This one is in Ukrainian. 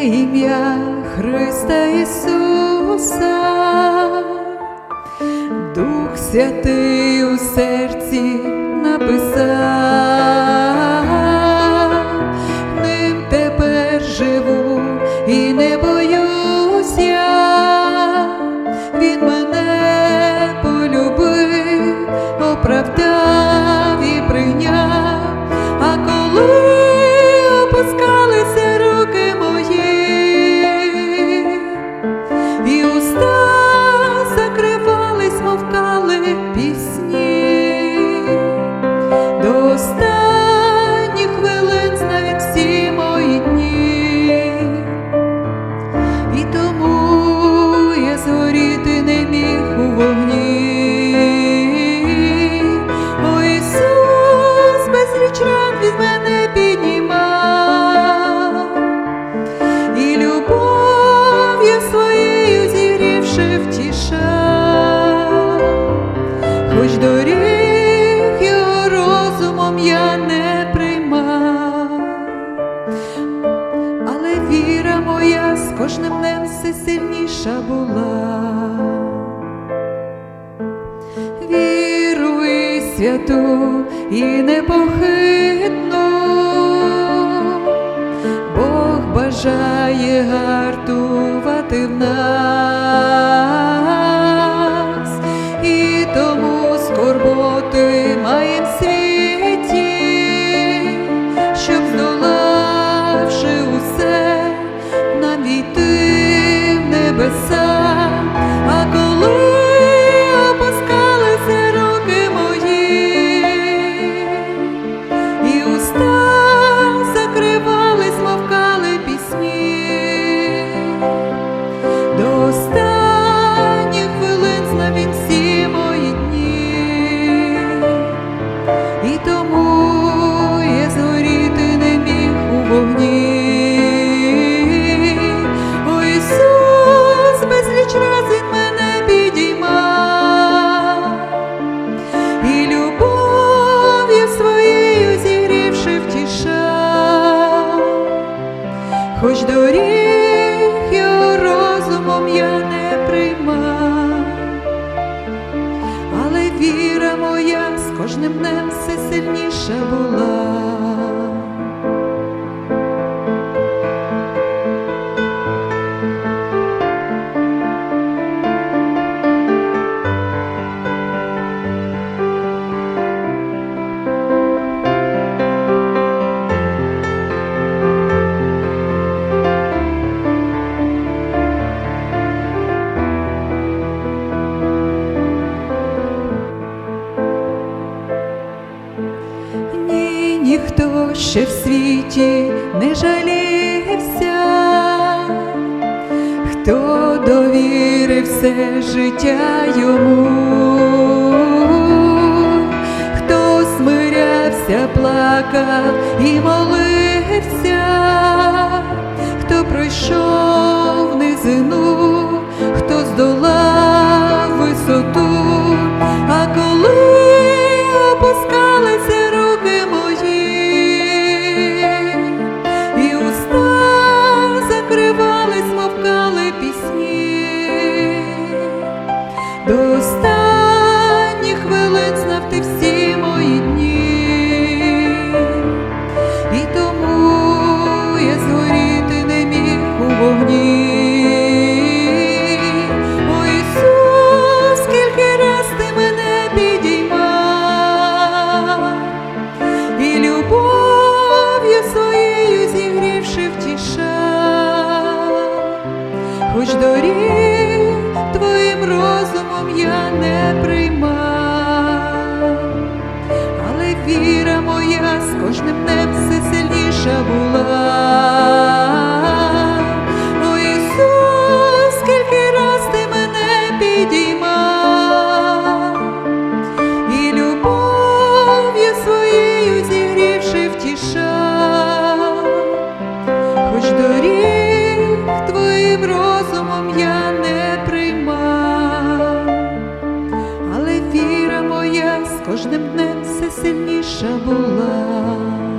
ім'я Христа Ісуса, Дух Святий у серці написав, кожним днем все сильніша була. Віру і святу і непохитну, Бог бажає гартувати в нас, нам в небеса, хоч доріг його розумом я не приймав, але віра моя з кожним днем все сильніша була. Ще в світі не жалівся, хто довірив все життя йому, хто смирявся, плакав і молився, до останніх хвилин дні, і тому я згоріти я не приймав, але віра моя з кожним днем все сильніша була. З кожним днем все сильніша була.